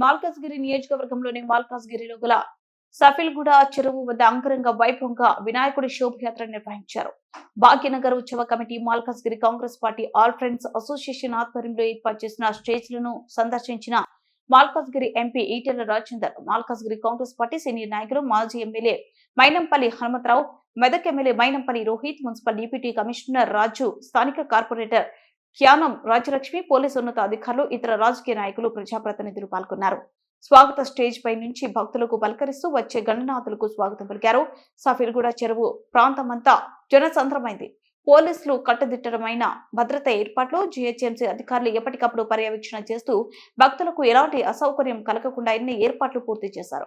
మాల్కాజ్గిరి నియోజకవర్గంలోని మాల్కాజ్గిరిలో గల సఫిల్గూడ చెరువు వద్ద అంగరంగ వైభవంగా వినాయకుడి శోభయాత్ర నిర్వహించారు. భాగ్యనగర్ ఉత్సవ committee Malkajgiri Congress party all friends association ఆధ్వర్యంలో ఏర్పాటు చేసిన స్టేజ్లను సందర్శించిన Malkajgiri MP Etela Rajender Malkajgiri Congress party senior నాయకులు మాజీ MLA Mynampally Hanumantharao Medak MLA Mynampally Rohit municipal deputy commissioner Raju స్థానిక కార్పొరేటర్ క్యానం రాజ్యలక్ష్మి పోలీసు ఉన్నతాధికారులు ఇతర రాజకీయ నాయకులు ప్రజాప్రతినిధులు పాల్గొన్నారు. స్వాగత స్టేజ్ పై నుంచి భక్తులకు పలకరిస్తూ వచ్చే గణనాథులకు స్వాగతం పలికారు. సఫీర్గూడ చెరువు ప్రాంతమంతా జనసంద్రమైంది. పోలీసులు కట్టుదిట్టమైన భద్రత ఏర్పాట్లు జీహెచ్ఎంసీ అధికారులు ఎప్పటికప్పుడు పర్యవేక్షణ చేస్తూ భక్తులకు ఎలాంటి అసౌకర్యం కలగకుండా ఎన్ని ఏర్పాట్లు పూర్తి చేశారు?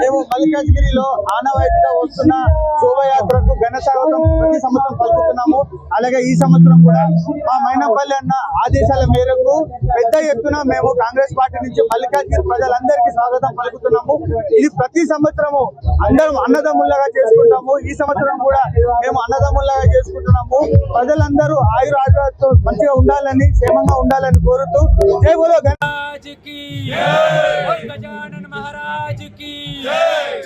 మేము మల్లికాజ్గిరిలో ఆనవాయితీగా వస్తున్న శోభయాత్రకు ఘన స్వాగతం. ప్రతి సంవత్సరం పలుకుతున్నాము. అలాగే ఈ సంవత్సరం కూడా మా మైనపల్లి అన్న ఆదేశాల మేరకు పెద్ద ఎత్తున మేము కాంగ్రెస్ పార్టీ నుంచి మల్లికాజ్గిరి ప్రజలందరికీ స్వాగతం పలుకుతున్నాము. ఇది ప్రతి సంవత్సరము అందరం అన్నదమ్ముల్లాగా చేసుకుంటాము. ఈ సంవత్సరం కూడా మేము అన్నదమ్ముల్లాగా చేసుకుంటున్నాము. ప్రజలందరూ ఆయుర ఆరోగ్యాలతో మంచిగా ఉండాలని క్షేమంగా ఉండాలని కోరుతూ జై బోలో जय गजानन గజానన్ మహారాజ్కి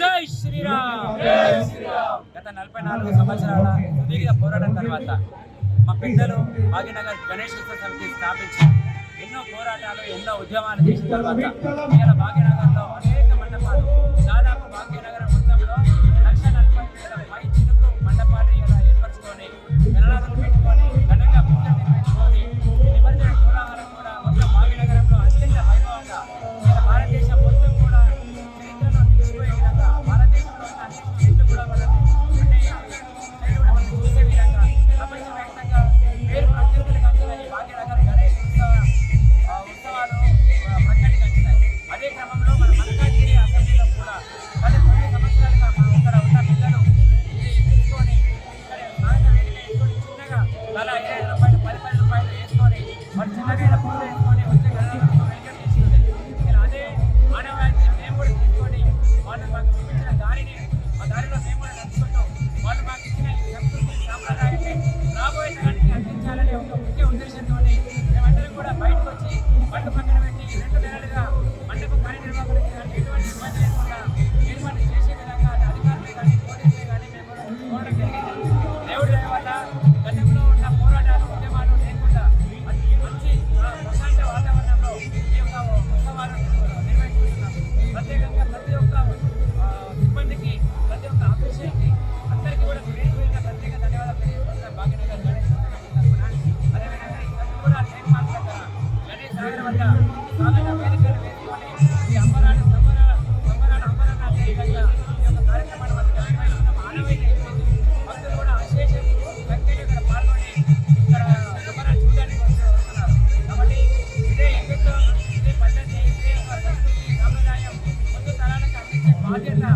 జై! శ్రీరామ్! గత నలభై నాలుగు సంవత్సరాల సుదీర్ఘ పోరాటం తర్వాత మా పెద్దలు భాగ్యనగర్ గణేష్ సమితి స్థాపించి ఎన్నో పోరాటాలు ఎన్నో ఉద్యమాలు చేసిన తర్వాత ఇలా భాగ్యనగర్లో మరి చిన్నగా ఇలా పూజ ಹಾಗೆಲ್ಲ